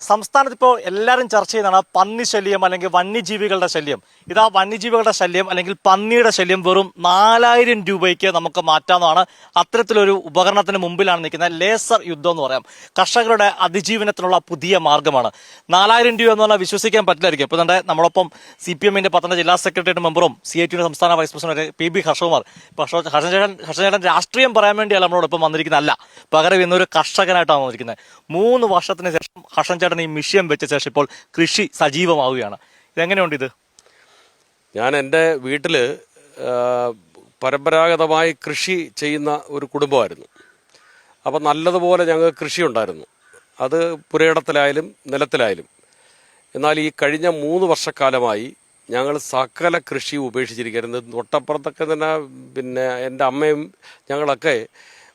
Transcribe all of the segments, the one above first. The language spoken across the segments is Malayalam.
സംസ്ഥാനത്ത് ഇപ്പോൾ എല്ലാവരും ചർച്ച ചെയ്യുന്നതാണ് പന്നി ശല്യം അല്ലെങ്കിൽ വന്യജീവികളുടെ ശല്യം. ഇതാ വന്യജീവികളുടെ ശല്യം അല്ലെങ്കിൽ പന്നിയുടെ ശല്യം വെറും നാലായിരം രൂപയ്ക്ക് നമുക്ക് മാറ്റാവുന്നതാണ്. അത്തരത്തിലൊരു ഉപകരണത്തിന് മുമ്പിലാണ് നിൽക്കുന്നത് ലേസർ യുദ്ധം എന്ന് പറയാം. കർഷകരുടെ അതിജീവനത്തിനുള്ള പുതിയ മാർഗമാണ്. നാലായിരം രൂപ എന്ന് പറഞ്ഞാൽ വിശ്വസിക്കാൻ പറ്റില്ലായിരിക്കും. ഇപ്പോൾ തന്നെ നമ്മളൊപ്പം സി പി എമ്മിന്റെ പത്തനംതിട്ട ജില്ലാ സെക്രട്ടേറിയറ്റ് മെമ്പറും സി ഐ ടിയുടെ സംസ്ഥാന vice president P B Harshakumar. ഇപ്പോൾ ഹർഷ- ഹർഷചേട്ടൻ ഹർഷചേട്ടൻ രാഷ്ട്രീയം പറയാൻ വേണ്ടിയല്ല നമ്മളോടൊപ്പം വന്നിരിക്കുന്നതല്ല പകരം ഇന്നൊരു കർഷകനായിട്ടാണ് വന്നിരിക്കുന്നത്. മൂന്ന് വർഷത്തിന് ശേഷം ഹർഷൻ ചേട്ടൻ ഈ മിഷ്യം വെച്ച ശേഷം ഇപ്പോൾ കൃഷി സജീവമാവുകയാണ്. ഇതെങ്ങനെയുണ്ട് ഇത്? ഞാൻ എന്റെ വീട്ടിൽ പരമ്പരാഗതമായി കൃഷി ചെയ്യുന്ന ഒരു കുടുംബമായിരുന്നു. അപ്പം നല്ലതുപോലെ ഞങ്ങൾക്ക് കൃഷി ഉണ്ടായിരുന്നു അത് പുരയിടത്തിലായാലും നിലത്തിലായാലും. എന്നാൽ ഈ കഴിഞ്ഞ മൂന്ന് വർഷക്കാലമായി ഞങ്ങൾ സകല കൃഷി ഉപേക്ഷിച്ചിരിക്കുന്നത് തൊട്ടപ്പുറത്തൊക്കെ തന്നെ പിന്നെ എന്റെ അമ്മയും ഞങ്ങളൊക്കെ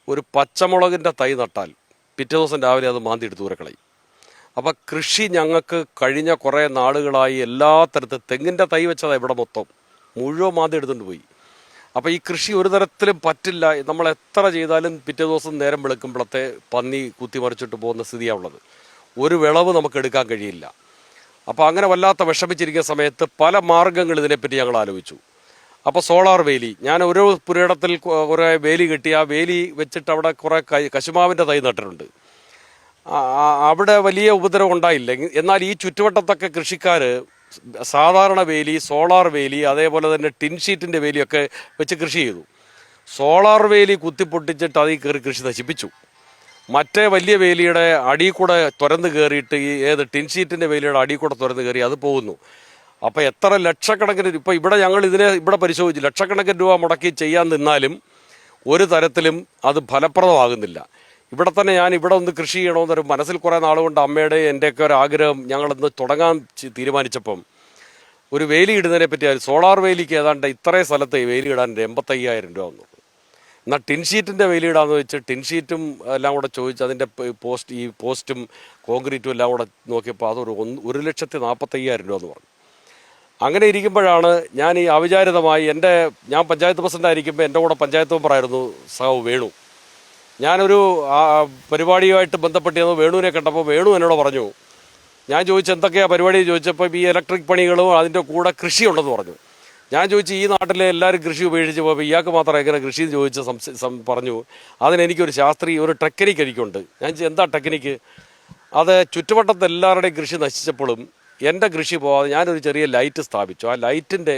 ഒരു പച്ചമുളകിന്റെ തൈ നട്ടാൽ പിറ്റേ ദിവസം രാവിലെ അത് മാന്തി എടുത്ത് ദൂരക്കളയും അപ്പം കൃഷി ഞങ്ങൾക്ക് കഴിഞ്ഞ കുറേ നാളുകളായി എല്ലാ തരത്തിൽ തെങ്ങിന്റെ തൈ വെച്ചതാണ് ഇവിടെ മൊത്തം. മുഴുവൻ മാന്തി എടുത്തുകൊണ്ട് പോയി. അപ്പോൾ ഈ കൃഷി ഒരു തരത്തിലും പറ്റില്ല. നമ്മൾ എത്ര ചെയ്താലും പിറ്റേ ദിവസം നേരം വെളുക്കുമ്പോഴത്തെ പന്നി കുത്തിമറിച്ചിട്ട് പോകുന്ന സ്ഥിതിയാണ് ഉള്ളത്. ഒരു വിളവ് നമുക്ക് എടുക്കാൻ കഴിയില്ല. അപ്പോൾ അങ്ങനെ വല്ലാത്ത വിഷമിച്ചിരിക്കുന്ന സമയത്ത് പല മാർഗങ്ങൾ ഇതിനെപ്പറ്റി ഞങ്ങൾ ആലോചിച്ചു. അപ്പോൾ സോളാർ വേലി. ഞാൻ ഓരോ പുരയിടത്തിൽ കുറേ വേലി കെട്ടി ആ വേലി വെച്ചിട്ട് അവിടെ കുറേ കശുമാവിന്റെ തൈ നട്ടിട്ടുണ്ട്. അവിടെ വലിയ ഉപദ്രവം ഉണ്ടായില്ല. എന്നാൽ ഈ ചുറ്റുവട്ടത്തൊക്കെ കൃഷിക്കാർ സാധാരണ വേലി സോളാർ വേലി അതേപോലെ തന്നെ ടിൻ ഷീറ്റിന്റെ വേലിയൊക്കെ വെച്ച് കൃഷി ചെയ്തു. സോളാർ വേലി കുത്തിപ്പൊട്ടിച്ചിട്ട് അതിൽ കയറി കൃഷി നശിപ്പിച്ചു. മറ്റേ വലിയ വേലിയുടെ അടി കൂടെ തുരന്ന് കയറിയിട്ട് ഈ ഏത് ടിൻ ഷീറ്റിന്റെ വേലിയുടെ അടി കൂടെ തുരന്ന് കയറി അത് പോകുന്നു. അപ്പോൾ എത്ര ലക്ഷക്കണക്കിന് ഇപ്പോൾ ഇവിടെ ഞങ്ങൾ ഇതിനെ ഇവിടെ പരിശോധിച്ചു. ലക്ഷക്കണക്കിന് രൂപ മുടക്കി ചെയ്യാൻ നിന്നാലും ഒരു തരത്തിലും അത് ഫലപ്രദമാകുന്നില്ല. ഇവിടെ തന്നെ ഞാൻ ഇവിടെ ഒന്ന് കൃഷി ചെയ്യണമെന്നൊരു മനസ്സിൽ കുറേ നാളുകൊണ്ട് അമ്മയുടെ എന്റെയൊക്കെ ഒരു ആഗ്രഹം ഞങ്ങളൊന്ന് തുടങ്ങാൻ തീരുമാനിച്ചപ്പം ഒരു വേലി ഇടുന്നതിനെ പറ്റി സോളാർ വേലിക്ക് ഏതാണ്ട് ഇത്രയും സ്ഥലത്ത് വേലി ഇടാൻ എൺപത്തയ്യായിരം രൂപ വന്നു. എന്നാൽ ടിൻഷീറ്റിന്റെ വേലി ഇടാന്ന് വെച്ച് ടിൻഷീറ്റും എല്ലാം കൂടെ ചോദിച്ച് അതിന്റെ പോസ്റ്റ് ഈ പോസ്റ്റും കോൺക്രീറ്റും എല്ലാം കൂടെ നോക്കിയപ്പോൾ അതൊരു ഒന്ന് ഒരു ലക്ഷത്തി നാൽപ്പത്തയ്യായിരം രൂപ എന്ന് പറഞ്ഞു. അങ്ങനെ ഇരിക്കുമ്പോഴാണ് ഞാൻ ഈ അവിചാരിതമായി എന്റെ ഞാൻ പഞ്ചായത്ത് പ്രസിഡന്റ് ആയിരിക്കുമ്പോൾ എന്റെ കൂടെ പഞ്ചായത്ത് മെമ്പറായിരുന്നു സാവ് വേണു. ഞാനൊരു പരിപാടിയുമായിട്ട് ബന്ധപ്പെട്ടിരുന്നു വേണുവിനെ കണ്ടപ്പോൾ വേണു എന്നോട് പറഞ്ഞു ഞാൻ ചോദിച്ചു എന്തൊക്കെയാണ് പരിപാടി? ചോദിച്ചപ്പോൾ ഈ ഇലക്ട്രിക് പണികളും അതിന്റെ കൂടെ കൃഷി ഉണ്ടെന്ന് പറഞ്ഞു. ഞാൻ ചോദിച്ചു ഈ നാട്ടിലെ എല്ലാവരും കൃഷി ഉപേക്ഷിച്ച് പോയപ്പോൾ ഇയാൾക്ക് മാത്രം എങ്ങനെ കൃഷി എന്ന് ചോദിച്ച് പറഞ്ഞു? അതിനെനിക്കൊരു ശാസ്ത്രീയ ഒരു ടെക്നിക്ക് എനിക്കുണ്ട്. ഞാൻ എന്താ ടെക്നിക്ക്? അത് ചുറ്റുവട്ടത്തെ എല്ലാവരുടെയും കൃഷി നശിച്ചപ്പോഴും എന്റെ കൃഷി പോകാതെ ഞാനൊരു ചെറിയ ലൈറ്റ് സ്ഥാപിച്ചു. ആ ലൈറ്റിന്റെ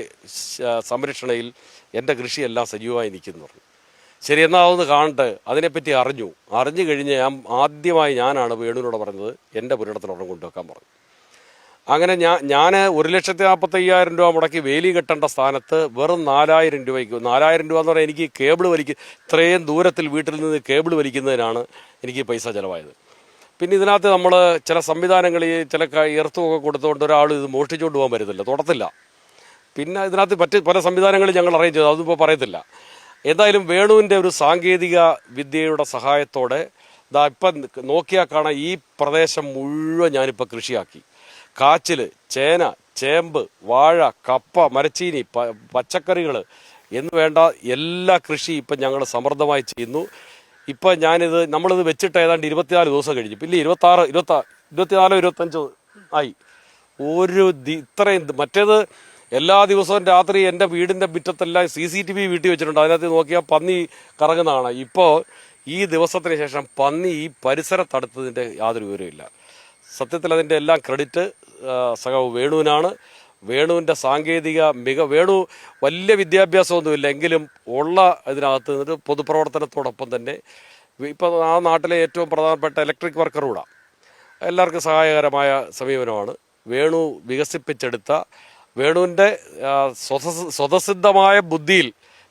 സംരക്ഷണയിൽ എന്റെ കൃഷിയെല്ലാം സജീവമായി നിൽക്കുന്നു പറഞ്ഞു. ശരി എന്നാൽ അതൊന്ന് കാണട്ടെ. അതിനെപ്പറ്റി അറിഞ്ഞു. അറിഞ്ഞു കഴിഞ്ഞ് ഞാൻ ആദ്യമായി ഞാനാണ് വേണുവിനോട് പറഞ്ഞത് എന്റെ പുരയിടത്തിലൊരെണ്ണം കൊണ്ടുവെക്കാൻ പറഞ്ഞു. അങ്ങനെ ഞാൻ ഞാൻ ഒരു ലക്ഷത്തി നാൽപ്പത്തി അയ്യായിരം രൂപ മുടക്കി വേലി കെട്ടേണ്ട സ്ഥാനത്ത് വെറും നാലായിരം രൂപയ്ക്ക് നാലായിരം രൂപ എന്ന് പറഞ്ഞാൽ എനിക്ക് കേബിൾ വലിക്ക് ഇത്രയും ദൂരത്തിൽ വീട്ടിൽ നിന്ന് കേബിൾ വലിക്കുന്നതിനാണ് എനിക്ക് പൈസ ചിലവായത്. പിന്നെ ഇതിനകത്ത് നമ്മൾ ചില സംവിധാനങ്ങൾ ഈ ചില ഇറത്തുമൊക്കെ കൊടുത്തുകൊണ്ട് ഒരാൾ ഇത് മോഷ്ടിച്ചുകൊണ്ട് പോകാൻ പറ്റത്തില്ല തുടത്തില്ല. പിന്നെ ഇതിനകത്ത് മറ്റ് പല സംവിധാനങ്ങളും ഞങ്ങൾ അറേഞ്ച് ചെയ്തു അതിപ്പോൾ പറയത്തില്ല. എന്തായാലും വേണുവിന്റെ ഒരു സാങ്കേതിക വിദ്യയുടെ സഹായത്തോടെ ഇതാ ഇപ്പം നോക്കിയാൽ കാണാം ഈ പ്രദേശം മുഴുവൻ ഞാനിപ്പോൾ കൃഷിയാക്കി. കാച്ചിൽ ചേന ചേമ്പ് വാഴ കപ്പ മരച്ചീനി പച്ചക്കറികൾ എന്ന് വേണ്ട എല്ലാ കൃഷി ഇപ്പം ഞങ്ങൾ സമൃദ്ധമായി ചെയ്യുന്നു. ഇപ്പം ഞാനിത് നമ്മളിത് വെച്ചിട്ട് ഏതാണ്ട് ഇരുപത്തിനാല് ദിവസം കഴിഞ്ഞു. പിന്നെ ഇരുപത്താറ് ഇരുപത്താ ഇരുപത്തിനാലോ ഇരുപത്തഞ്ചോ ആയി. ഒരു ഇത്രയും മറ്റേത് എല്ലാ ദിവസവും രാത്രി എന്റെ വീടിന്റെ മുറ്റത്തെല്ലാം സി സി ടി വി വീട്ടിൽ വെച്ചിട്ടുണ്ട്. അതിനകത്ത് നോക്കിയാൽ പന്നി കറങ്ങുന്നതാണ്. ഇപ്പോൾ ഈ ദിവസത്തിന് ശേഷം പന്നി ഈ പരിസരത്തടുത്തതിന്റെ യാതൊരു വിവരമില്ല സത്യത്തിൽ അതിന്റെ എല്ലാം ക്രെഡിറ്റ് സഹവ് വേണുവിനാണ്. വേണുവിന്റെ സാങ്കേതിക മിക വേണു വലിയ വിദ്യാഭ്യാസമൊന്നുമില്ല. എങ്കിലും ഉള്ള ഇതിനകത്ത് നിന്നിട്ട് പൊതുപ്രവർത്തനത്തോടൊപ്പം തന്നെ ഇപ്പോൾ ആ നാട്ടിലെ ഏറ്റവും പ്രധാനപ്പെട്ട ഇലക്ട്രിക് വർക്കർ കൂടാ. എല്ലാവർക്കും സഹായകരമായ സമീപനമാണ്. വേണു വികസിപ്പിച്ചെടുത്ത വേണുവിന്റെ സ്വതസിദ്ധമായ ബുദ്ധിയിൽ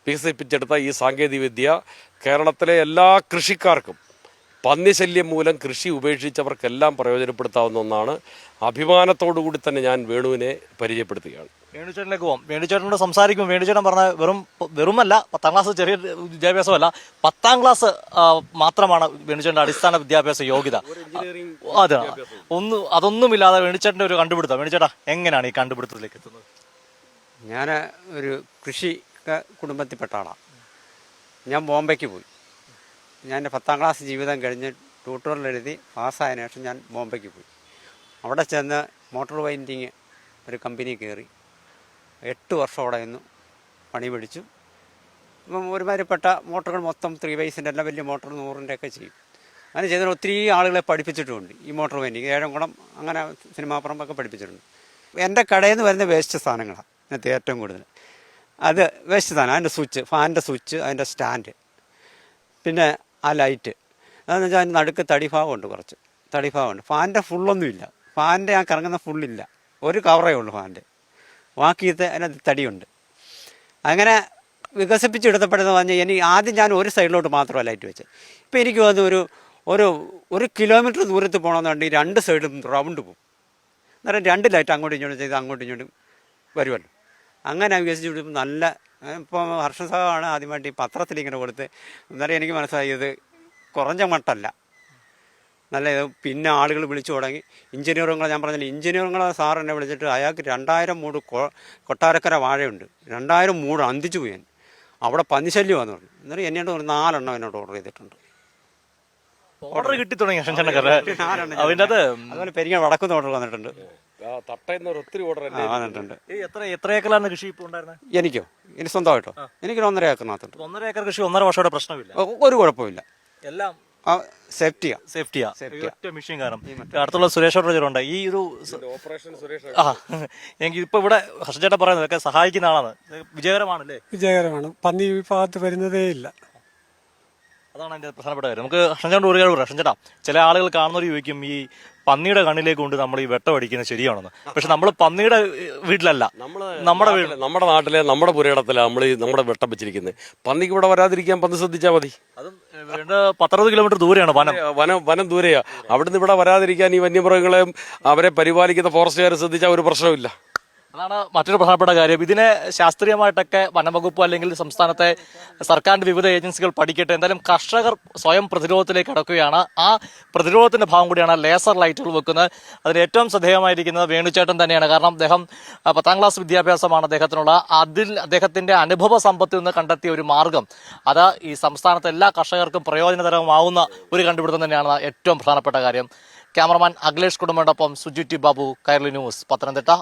വികസിപ്പിച്ചെടുത്ത ഈ സാങ്കേതികവിദ്യ കേരളത്തിലെ എല്ലാ കൃഷിക്കാർക്കും പന്നിശല്യം മൂലം കൃഷി ഉപേക്ഷിച്ചവർക്കെല്ലാം പ്രയോജനപ്പെടുത്താവുന്ന ഒന്നാണ്. അഭിമാനത്തോടു കൂടി തന്നെ ഞാൻ വേണുവിനെ പരിചയപ്പെടുത്തുകയാണ്. വേണുചേട്ടനിലേക്ക് പോകാം വേണുചേട്ടനോട് സംസാരിക്കും വേണുചേട്ടൻ പറഞ്ഞ വെറും വെറുമല്ല പത്താം ക്ലാസ് ചെറിയ വിദ്യാഭ്യാസമല്ല പത്താം ക്ലാസ് മാത്രമാണ് വേണുചേട്ടന്റെ അടിസ്ഥാന വിദ്യാഭ്യാസ യോഗ്യത. അതെ. ഒന്ന് അതൊന്നുമില്ലാതെ വേണുചേട്ടന്റെ ഒരു കണ്ടുപിടുത്തം. വേണുചേട്ടാ എങ്ങനെയാണ് ഈ കണ്ടുപിടുത്തത്തിലേക്ക് എത്തുന്നത്? ഞാൻ ഒരു കൃഷി കുടുംബത്തിൽപ്പെട്ട ആളാണ് ഞാൻ ബോംബെക്ക് പോയി. ഞാൻ എന്റെ പത്താം ക്ലാസ് ജീവിതം കഴിഞ്ഞ് ട്യൂട്ടോറിൽ എഴുതി പാസ്സായതിനു ശേഷം ഞാൻ ബോംബെക്ക് പോയി. അവിടെ ചെന്ന് മോട്ടോർ വൈൻഡിങ് ഒരു കമ്പനി കയറി. എട്ട് വർഷം അവിടെ നിന്ന് പണി പിടിച്ചു. ഇപ്പം ഒരുമാതിരിപ്പെട്ട മോട്ടറുകൾ മൊത്തം ത്രീ വൈസിന്റെ എല്ലാം വലിയ മോട്ടർ നൂറിന്റെ ഒക്കെ ചെയ്യും. അങ്ങനെ ചെയ്തതിന് ഒത്തിരി ആളുകളെ പഠിപ്പിച്ചിട്ടുമുണ്ട് ഈ മോട്ടോർ വൈൻഡിങ് ഏഴംകുളം അങ്ങനെ സിനിമാപ്പുറമൊക്കെ പഠിപ്പിച്ചിട്ടുണ്ട്. എന്റെ കടയിൽ നിന്ന് വരുന്ന വേസ്റ്റ് സാധനങ്ങളാണ് ഇതിനകത്ത് ഏറ്റവും കൂടുതൽ. അത് വേസ്റ്റ് സാധനം അതിന്റെ സ്വിച്ച് ഫാനിന്റെ സ്വിച്ച് അതിന്റെ സ്റ്റാൻഡ് പിന്നെ ആ ലൈറ്റ് അതെന്ന് വെച്ചാൽ അതിന്റെ നടുക്ക് തടിഭാഗമുണ്ട് കുറച്ച്. തടിഭാഗമുണ്ട്. ഫാനിന്റെ ഫുള്ളൊന്നുമില്ല ഫാനിന്റെ ആ കറങ്ങുന്ന ഫുള്ളില്ല ഒരു കവറേ ഉള്ളൂ ഫാനിന്റെ ബാക്കിയത്തെ അതിനകത്ത് തടിയുണ്ട്. അങ്ങനെ വികസിപ്പിച്ചെടുത്തപ്പെടുന്ന പറഞ്ഞാൽ ഇനി ആദ്യം ഞാൻ ഒരു സൈഡിലോട്ട് മാത്രമല്ല ലൈറ്റ് വെച്ചത്. ഇപ്പം എനിക്ക് വന്ന് ഒരു ഒരു ഒരു കിലോമീറ്റർ ദൂരത്ത് പോകണമെന്നുണ്ടെങ്കിൽ രണ്ട് സൈഡും റൗണ്ട് പോകും. അന്നേരം രണ്ട് ലൈറ്റ് അങ്ങോട്ടും ഇങ്ങോട്ടും ചെയ്ത് അങ്ങോട്ടും ഇങ്ങോട്ടും വരുമല്ലോ. അങ്ങനെ വികസിച്ച് വിടുമ്പോൾ നല്ല ഇപ്പോൾ ഹർഷസാണ് ആദ്യമായിട്ട് ഈ പത്രത്തിൽ ഇങ്ങനെ കൊടുത്ത് അന്നേരം എനിക്ക് മനസ്സിലായത് കുറഞ്ഞ മട്ടല്ല. നല്ല ഇത് പിന്നെ ആളുകൾ വിളിച്ചു തുടങ്ങി. എഞ്ചിനീയറുകളെ ഞാൻ പറഞ്ഞില്ല എഞ്ചിനീയറുകളെ സാർ എന്നെ വിളിച്ചിട്ട് അയാൾക്ക് രണ്ടായിരം മൂട് കൊ കൊട്ടാരക്കര വാഴയുണ്ട്. രണ്ടായിരം മൂട് അന്തിച്ചു പോയി ഞാൻ അവിടെ പന്നിശല്യമാണെന്ന് പറഞ്ഞു. എന്നിട്ട് എന്നോട് ഒരു നാലെണ്ണം എന്നോട് ഓർഡർ ചെയ്തിട്ടുണ്ട്. ഓർഡർ കിട്ടി തുടങ്ങി അതുപോലെ പെരിങ്ങ വടക്കുന്ന ഓർഡർ വന്നിട്ടുണ്ട്. ഒത്തിരി ഓർഡർ വന്നിട്ടുണ്ട്. എത്ര എത്ര ഏക്കറാണ് കൃഷി ഇപ്പോൾ ഉണ്ടായിരുന്നത്? എനിക്കോ? എനിക്ക് സ്വന്തമായിട്ടോ? എനിക്ക് ഒന്നര ഏക്കറിനകത്തുണ്ട്. ഒന്നര ഏക്കർ കൃഷി ഒന്നര വർഷയുടെ പ്രശ്നമില്ല. ഒരു കുഴപ്പമില്ല. എല്ലാം സേഫ്റ്റിയാ. സേഫ്റ്റിയാ. Safety ഒറ്റ മെഷീൻ കാരണം. അടുത്തുള്ള സുരേഷ് ഉണ്ട് ഈ ഒരു ഓപ്പറേഷൻ സുരേഷ് ആ എനിക്ക് ഇപ്പൊ ഇവിടെ ഹർഷചേട്ടൻ പറയുന്നത് സഹായിക്കുന്ന ആളാണ്. വിജയകരമാണല്ലേ? വിജയകരമാണ്. പന്നി വിഭാഗത്ത് ഭാഗത്ത് വരുന്നതേ ഇല്ല. അതാണ് അതിന്റെ പ്രധാനപ്പെട്ട കാര്യം. നമുക്ക് ഹർഷൻചേട്ടൻ ഒരു കാര്യം പറയാം. ഹർഷൻചേട്ടാ ചില ആളുകൾ കാണുന്നവർ ചോദിക്കും ഈ പന്നിയുടെ കണ്ണിലേക്ക് കൊണ്ട് നമ്മൾ ഈ വെട്ടം അടിക്കുന്നത് ശരിയാണെന്ന്? പക്ഷെ നമ്മൾ പന്നിയുടെ വീട്ടിലല്ല. നമ്മുടെ നമ്മുടെ നാട്ടിലെ നമ്മുടെ പുരയിടത്തിലാണ് നമ്മൾ ഈ നമ്മുടെ വെട്ടം വെച്ചിരിക്കുന്നത് പന്നിക്ക് ഇവിടെ വരാതിരിക്കാൻ പന്നി ശ്രദ്ധിച്ചാൽ മതി. അതും പത്തറുപത് കിലോമീറ്റർ ദൂരെയാണ് വനം. വനം വനം ദൂരെയാണ് അവിടുന്ന് ഇവിടെ വരാതിരിക്കാൻ ഈ വന്യമൃഗങ്ങളെയും അവരെ പരിപാലിക്കുന്ന ഫോറസ്റ്റുകാരെ ശ്രദ്ധിച്ചാൽ ഒരു പ്രശ്നമില്ല അതാണ് മറ്റൊരു പ്രധാനപ്പെട്ട കാര്യം. ഇതിനെ ശാസ്ത്രീയമായിട്ടൊക്കെ വനംവകുപ്പ് അല്ലെങ്കിൽ സംസ്ഥാനത്തെ സർക്കാരിന്റെ വിവിധ ഏജൻസികൾ പഠിക്കട്ടെ. എന്തായാലും കർഷകർ സ്വയം പ്രതിരോധത്തിലേക്ക് കടക്കുകയാണ്. ആ പ്രതിരോധത്തിന്റെ ഭാഗം കൂടിയാണ് ലേസർ ലൈറ്റുകൾ വെക്കുന്നത്. അതിന് ഏറ്റവും ശ്രദ്ധേയമായിരിക്കുന്നത് വേണുചേട്ടൻ തന്നെയാണ്. കാരണം അദ്ദേഹം പത്താം ക്ലാസ് വിദ്യാഭ്യാസമാണ് അദ്ദേഹത്തിനുള്ള. അതിൽ അദ്ദേഹത്തിന്റെ അനുഭവ സമ്പത്തിൽ നിന്ന് കണ്ടെത്തിയ ഒരു മാർഗം. അത് ഈ സംസ്ഥാനത്തെ എല്ലാ കർഷകർക്കും പ്രയോജനകരമാവുന്ന ഒരു കണ്ടുപിടുത്തം തന്നെയാണ് ഏറ്റവും പ്രധാനപ്പെട്ട കാര്യം. ക്യാമറമാൻ അഖിലേഷ് കുടുംബോടൊപ്പം സുജു ടി ബാബു കൈരളി ന്യൂസ് പത്തനംതിട്ട.